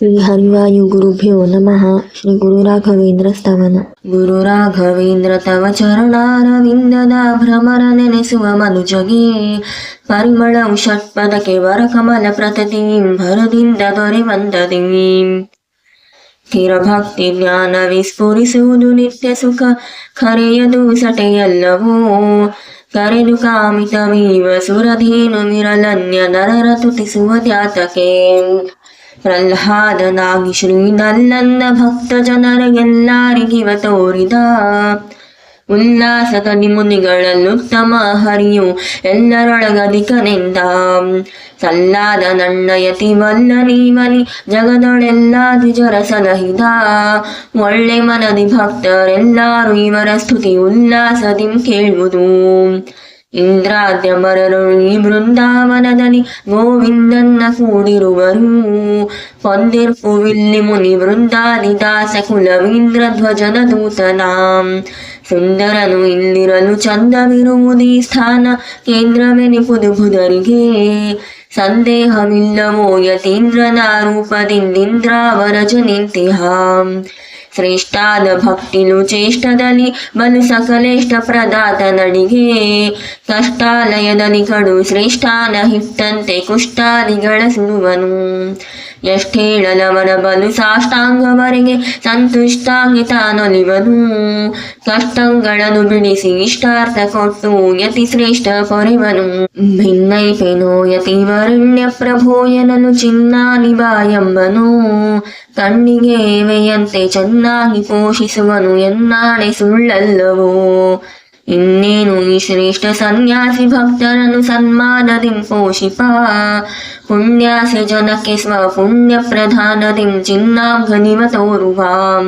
ಶ್ರೀ ಹರಿವಾಯು ಗುರುಭ್ಯೋ ನಮಃ ಶ್ರೀ ಗುರು ರಾಘವೇಂದ್ರ ಸ್ತವನ ಗುರು ರಾಘವೇಂದ್ರ ತವ ಚರಣಾರವಿಂದದ ಭ್ರಮರ ನೆನೆಸುವ ಮನುಜಗೆ ಪರಿಮಳವು ಷಟ್ಪದಕ್ಕೆ ವರ ಕಮಲ ಪ್ರತತಿಂ ಭರದಿಂದ ದೊರೆವಂದದೀಂ ಸ್ಥಿರ ಭಕ್ತಿ ಜ್ಞಾನ ವಿಸ್ಫುರಿಸುವುದು ನಿತ್ಯ ಸುಖ ಖರೆಯದು ಸಟೆಯಲ್ಲವೋ ಕರೆದು ಕಾಮಿತವೀವ ಸುರಧೇನು ವಿರಲನ್ಯ ನರರ ತುತಿಸುವ ದ್ಯಾತಕೆ ಪ್ರಹ್ಲಾದನಾಗಿ ಶ್ರೀನಲ್ಲನ್ನ ಭಕ್ತ ಜನರಿಗೆಲ್ಲರಿಗಿವ ತೋರಿದ ಉಲ್ಲಾಸದ ನಿಮುನಿಗಳಲ್ಲುತ್ತಮ ಹರಿಯು ಎಲ್ಲರೊಳಗಧಿಕನೆಂದ. ಸಲ್ಲಾದ ನನ್ನ ಯತಿ ವಲ್ಲ ನೀವಲಿ ಜಗದೊಳೆಲ್ಲ ದ್ವಿಜರ ಸಲಹಿದ ಒಳ್ಳೆ ಮನದಿ ಭಕ್ತರೆಲ್ಲಾರು ಇವರ ಸ್ತುತಿ ಉಲ್ಲಾಸದಿಂ ಕೇಳುವುದು. ಇಂದ್ರಾದ್ಯ ಮರರು ಈ ಬೃಂದಾವನದಲ್ಲಿ ಗೋವಿಂದನ್ನ ಕೂಡಿರುವರು ಕೊಂದಿರ್ಪುವಿಲ್ಲಿ ಮುನಿ ವೃಂದಾದಿ ದಾಸ ಕುಲವೀಂದ್ರ ಧ್ವಜನ ದೂತನಾಂ ಸುಂದರನು ಇಲ್ಲಿರಲು ಚಂದವಿರುವುದೀ ಸ್ಥಾನ ಕೇಂದ್ರವೆನಿಪುದು ಬುಧರಿಗೆ ಸಂದೇಹವಿಲ್ಲವೋ ಯತೀಂದ್ರನ ರೂಪದಿಂದಿಂದ್ರಾವರಜ ನಿಂತಿಹಾಂ ಶ್ರೇಷ್ಠಾದ ಭಕ್ತಿಲು ಚೇಷ್ಟದಲ್ಲಿ ಬಲು ಸಕಲೇಷ್ಟ ಪ್ರದಾತ ನಡಿಗೆ ಕಷ್ಟಾಲಯದಲ್ಲಿ ಕಡು ಶ್ರೇಷ್ಠಾನ ಹಿಟ್ಟಂತೆ ಕುಷ್ಟಾದಿಗಳ ಸುರುವನು ಎಷ್ಟೇಳಲವನ ಬಲು ಸಾಷ್ಟಾಂಗವರೆಗೆ ಸಂತುಷ್ಟಾಗಿ ತಾನೊಲಿವನು ಕಷ್ಟಗಳನ್ನು ಬಿಡಿಸಿ ಇಷ್ಟಾರ್ಥ ಕೊಟ್ಟು ಯತಿ ಶ್ರೇಷ್ಠ ಪೊರೆವನು ಭಿನ್ನೈಪೆನೋ ಯತಿವರಣ್ಯ ಪ್ರಭೋಯನನು ಚಿನ್ನ ಎಂಬನು ಕಣ್ಣಿಗೆ ವೆಯಂತೆ ಚೆನ್ನಾಗಿ ಪೋಷಿಸುವನು, ಎನ್ನಾಳೆ ಸುಳ್ಳಲ್ಲವೋ. ಇನ್ನೇನು ಈ ಶ್ರೇಷ್ಠ ಸನ್ಯಾಸಿ ಭಕ್ತರನ್ನು ಸನ್ಮಾನದಿಂ ಪೋಷಿಪ ಪುಣ್ಯಾಸಿ ಜನಕ್ಕೆ ಸ್ವ ಪುಣ್ಯ ಪ್ರಧಾನದಿಂ ಚಿನ್ನಾಂ ಘನಿವ ತೋರುವಾಂ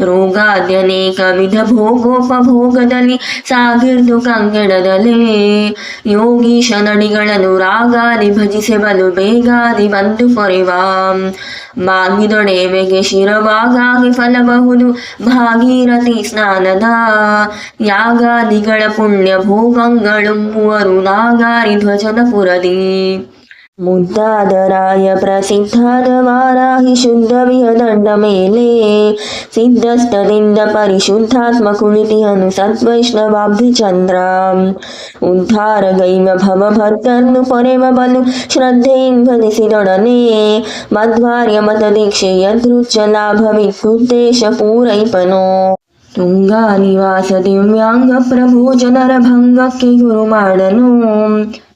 ರೋಗಾದ್ಯನೇಕ ವಿಧ ಭೋಗೋಪಭೋಗದಲ್ಲಿ ಸಾಗಿರ್ದು ಕಂಗೆಡದಲೇ. ಯೋಗೀಶ ನಡಿಗಳನ್ನು ರಾಗಾದಿ ಭಜಿಸೆ ಬಲು ಬೇಗಾದಿ ಬಂದು ಪೊರೆವಾಂ ಬಾಗಿದೊಡೆವೆಗೆ ಶಿರವಾಗಾಗಿ ಫಲಬಹುದು ಭಾಗೀರಥಿ ಸ್ನಾನದ. ಯಾಗಾದಿಗಳ ಪುಣ್ಯ ಭೋಗಂಗಳುಂಬುವರು ನಾಗಾರಿ ಧ್ವಜನ ಪುರದಿ. मुद्दादराय प्रसिद्धाद वाराहि शुद्ध विहदण्ड मेले सिद्धस्तदिन्द परिशुद्धात्मकुलिति हनुसद्वैष्णवाब्धिचन्द्रान्धारगैव भव भर्तन्नु परेमबलु श्रद्धेन्भीडने मध्वर्य मदीक्षे यदृच्च तुङ्गानिवास दिव्याङ्ग प्रभोजनरभङ्गके गुरुमाणनु।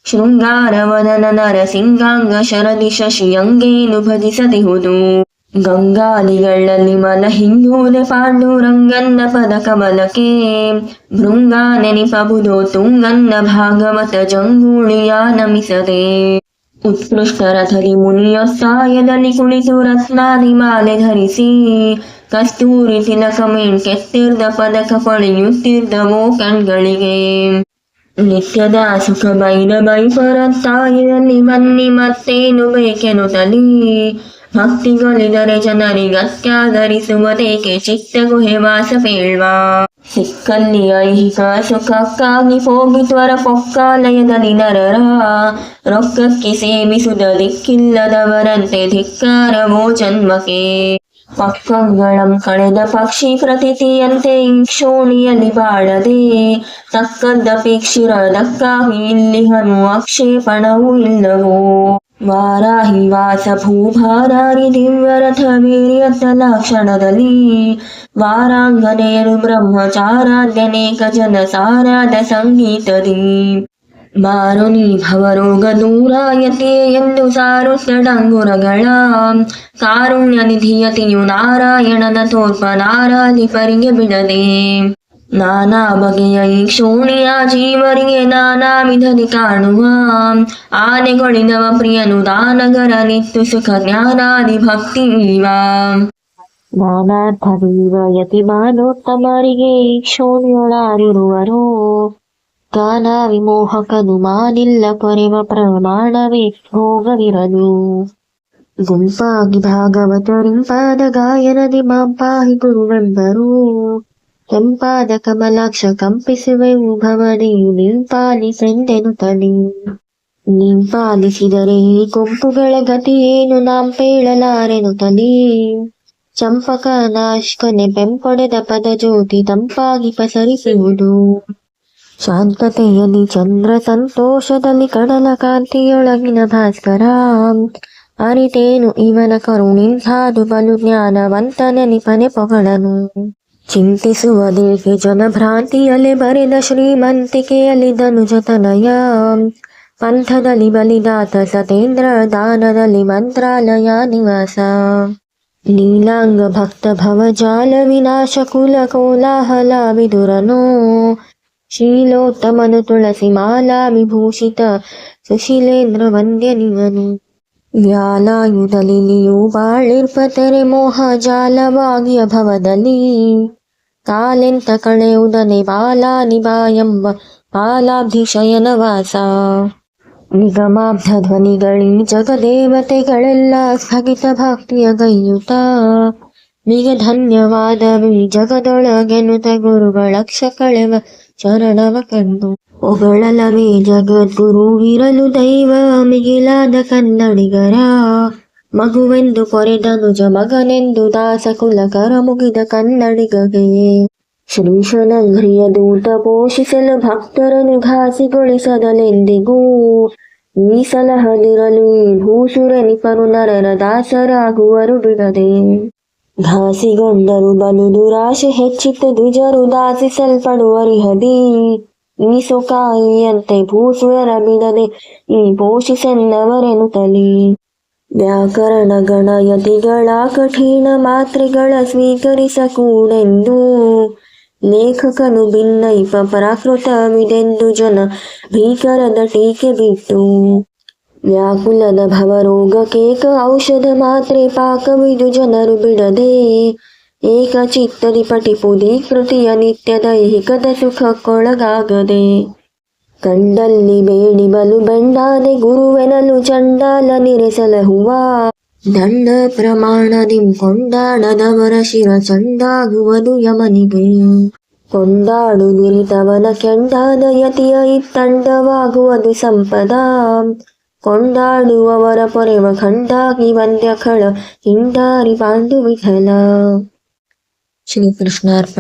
ಶೃಂಗಾರವದನ ನರಸಿಂಗಾಂಗ ಶರದಿ ಶಶಿಯಂಗೇನು ಭಜಿಸದಿಹುದು. ಗಂಗಾದಿಗಳಲ್ಲಿ ಮನ ಹಿಂದೂರೆ ಪಾಂಡು ರಂಗನ್ನ ಪದ ಕಮಲಕ್ಕೆ. ಭೃಂಗ ನೆನಿಪಬುದು ತುಂಗನ್ನ ಭಾಗವತ ಜಂಗೂಳಿಯ ನಮಿಸದೆ. ಉತ್ಕೃಷ್ಟ ರಥದಿ ಸಾಯದಲ್ಲಿ ಕುಳಿತು ರತ್ನಾದಿ ಮಾಲೆ ಧರಿಸಿ. ಕಸ್ತೂರಿ ತಿಲಕ ಕೆತ್ತಿರ್ದ ಪದಕ ಪಡೆಯುತ್ತಿದ್ದವೋ ಕಣ್ಗಳಿಗೆ. ನಿತ್ಯದ ಸುಖ ಬೈನ ಬೈಪರತ್ತಾಯಿನಲ್ಲಿ ಬನ್ನಿ ಮತ್ತೇನು ಬೇಕೆನುತ್ತಲಿ ಭಕ್ತಿಗೊಲಿದರೆ ಜನರಿಗತ್ಯಾಧರಿಸುವುದೇಕೆ ಚಿತ್ತ ಗುಹೆ ವಾಸ ಪೇಳ್ವಾ ಸಿಕ್ಕಲ್ಲಿ ಐಹಿಕ ಸುಖಕ್ಕಾಗಿ ಹೋಗಿ ತ್ವರ ಪೊಕ್ಕಾಲಯದಲ್ಲಿ ನರರ ರೊಕ್ಕಕ್ಕೆ ಸೇವಿಸುದ ದಿಕ್ಕಿಲ್ಲದವರಂತೆ ಧಿಕ್ಕಾರವೋ ಜನ್ಮಕ್ಕೆ ಪಕ್ಕಂಗಳಂ ಕಳೆದ ಪಕ್ಷಿ ಪ್ರತಿತಿಯಂತೆ ಇಕ್ಷೋಣಿಯಲ್ಲಿ ಬಾಳದೆ ತಕ್ಕದ್ದಪೇಕ್ಷಿರದಕ್ಕಾಗಿ ಇಲ್ಲಿಹನು ಆಕ್ಷೇಪಣವೂ ಇಲ್ಲವೋ ವಾರಾಹಿ ವಾಸ ಭೂಭಾರಾರಿ ದಿವ್ಯರಥ ವೀರ್ಯತ ಲಕ್ಷಣದಲ್ಲಿ ವಾರಾಂಗನೆಯರು ಬ್ರಹ್ಮಚಾರಾಧ್ಯನೇಕ ಜನ ಸಾರಾದ ಸಂಗೀತದಿ ಮಾರುನಿ ಭವರೋಗ ದೂರಾಯತೆ ಎಂದು ಸಾರುತ್ತಡಂಗುರಗಳ ಕಾರುಣ್ಯ ನಿಧಿಯತಿಯು ನಾರಾಯಣನ ತೋರ್ಪ ನಾರಾಧಿಪರಿಗೆ ಬಿಡದೆ. ನಾನಾ ಬಗೆಯ ಈ ಕ್ಷೋಣಿಯ ಜೀವರಿಗೆ ನಾನಾ ವಿಧದಿ ಕಾಣುವ. ಆನೆಗೊಳಿದವ ಪ್ರಿಯನು ದಾನಗರ ನಿತ್ತು ಸುಖ ಜ್ಞಾನಾದಿ ಭಕ್ತಿ ಇವ. ನಾನಾರ್ಥದೀವ ಯತಿಮಾನೋತ್ತಮರಿಗೆ ಈ ಕ್ಷೋಣಿಯೊಳಾರಿರುವರು ಗಾನ ವಿಮೋಹಕನು ಮಾನಿಲ್ಲ ಕೊರೆವ ಪ್ರಮಾಣವೇ ಭೋಗವಿರಲು. ಗುಂಪಾಗಿ ಭಾಗವತರಿಂಪಾದ ಗಾಯನದಿ ಮಾಂಪಾಹಿ ಗುರುವೆಂಬರು ಕೆಂಪಾದ ಕಮಲಾಕ್ಷ ಕಂಪಿಸುವೆವು ಭವನೆಯು ನಿಂಪಾಲಿಸೆಂದೆನು ತಲಿ. ನಿಂಪಾಲಿಸಿದರೆ ಈ ಗುಂಪುಗಳ ಗತಿ ಏನು ನಾಂ ಪೇಳಲಾರೆನು ತಲಿ. ಚಂಪಕ ನಾಶ್ಕನೆ ಬೆಂಪೊಡೆದ ಪದ ಜ್ಯೋತಿ ತಂಪಾಗಿ ಪಸರಿಸುವುದು. ಶಾಂತತೆಯಲ್ಲಿ ಚಂದ್ರ ಸಂತೋಷದಲ್ಲಿ ಕಡಲ ಕಾಂತಿಯೊಳಗಿನ ಭಾಸ್ಕರ ಅರಿತೇನು ಇವನ ಕರುಣಿಂಸಾದು ಬಲು ಜ್ಞಾನವಂತನ ನಿಪನೆ ಪೊಗಳನು ಚಿಂತಿಸುವುದೇಕೆ ಜನಭ್ರಾಂತಿಯಲ್ಲಿ ಬರೆದ ಶ್ರೀಮಂತಿಕೆಯಲ್ಲಿ ಧನುಜತನಯ ಪಂಥದಲ್ಲಿ ಬಲಿದಾತ ಸತೇಂದ್ರ ದಾನದಲ್ಲಿ ಮಂತ್ರಾಲಯ ನಿವಾಸ ನೀಲಾಂಗ ಭಕ್ತ ಭವಜಾಲ ವಿನಾಶ ಕುಲ ಕೋಲಾಹಲ ವಿದುರನೋ ಶೀಲೋತ್ತಮನು ತುಳಸಿ ಮಾಲಾ ವಿಭೂಷಿತ ಸುಶೀಲೇಂದ್ರ ವಂದ್ಯನಿವನು. ವ್ಯಾಲಾಯುಧಲಿಲಿಯು ಬಾಳಿರ್ಪತರೆ ಮೋಹ ಜಾಲವಾಗಿ ಅಭವದಲ್ಲಿ ಕಾಲೆಂತ ಕಳೆಯುದನೆ ಬಾಲಾ ನಿಬಾ ಎಂಬ ಬಾಲಾಬ್ಧಿ ವಾಸಾ ವಾಸ ನಿಗಮಾಬ್ಧ ಧ್ವನಿಗಳಿ ಜಗದೇವತೆಗಳೆಲ್ಲ ಸ್ಥಗಿತ ಭಕ್ತಿಯ ಗೈಯುತ. ನಿಗ ಧನ್ಯವಾದವಿ ಜಗದೊಳಗೆನುತ ಗುರುಗಳಕ್ಷ ಕಳೆವ ಚರಣವ ಕಂಡು ಹೊಗಳಲವೇ ಜಗದ್ಗುರು ವಿರಲು ದೈವ ಮಿಗಿಲಾದ ಕನ್ನಡಿಗರ. ಮಗುವೆಂದು ಕೊರೆದನುಜ ಮಗನೆಂದು ದಾಸ ಕುಲಕರ ಮುಗಿದ ಕನ್ನಡಿಗಗೆ. ಶ್ರೀಶನಘ್ರಿಯ ದೂತ ಪೋಷಿಸಲು ಭಕ್ತರನ್ನು ಘಾಸಿಗೊಳಿಸದಲೆಂದಿಗೂ. ಈ ಸಲಹದಿರಲು ಭೂಸುರ ನಿಪರು ನರರ ದಾಸರಾಗುವರು ಬಿಡದೆ. ಘಾಸಿಗೊಂಡರು ಬಲು ದುರಾಶೆ ಹೆಚ್ಚಿತ್ತು ದ್ವಿಜರು ದಾಸಿಸಲ್ಪಡುವರಿಹದಿ. ಈ ಸೊಕಾಯಿಯಂತೆ ಭೂಸುರರ ಬಿಡದೆ ಈ ಪೋಷಿಸೆನ್ನವರೆನುತಲಿ. ವ್ಯಾಕರಣ ಗಣಯತಿಗಳ ಕಠಿಣ ಮಾತ್ರೆಗಳ ಸ್ವೀಕರಿಸ ಕೂಡೆಂದು ಲೇಖಕನು ಭಿನ್ನೈಪ ಪರಾಕೃತವಿದೆಂದು ಜನ ಭೀಕರದ ಟೀಕೆ ಬಿಟ್ಟು. ವ್ಯಾಕುಲದ ಭವರೋಗಕೇಕ ಔಷಧ ಮಾತ್ರೆ ಪಾಕವಿದು ಜನರು ಬಿಡದೆ. ಏಕ ಚಿತ್ತದಿ ಪಟಿಪುದಿ ಕೃತಿಯ ನಿತ್ಯ ದೈಹಿಕದ ಸುಖಕ್ಕೊಳಗಾಗದೆ. ಕಂಡಲ್ಲಿ ಬೇಡಿ ಬಲು ಬೆಂಡಾದೆ ಗುರುವೆನಲು ಚಂಡಾಲ ನಿರೆಸಲಹುವ. ದಂಡ ಪ್ರಮಾಣ ನಿಮ್ ಕೊಂಡಾಡದವರ ಶಿರ ಚಂಡಾಗುವುದು ಯಮನಿಗೆ. ಕೊಂಡಾಡು ದುರಿತವನ ಕೆಂಡಾದ ಯತಿಯ ಇತ್ತಂಡವಾಗುವುದು ಸಂಪದ. कोंडाळुवर परेव खंडा की बंद्य खळ हिंडारी पांडू विठला श्रीकृष्णार्पण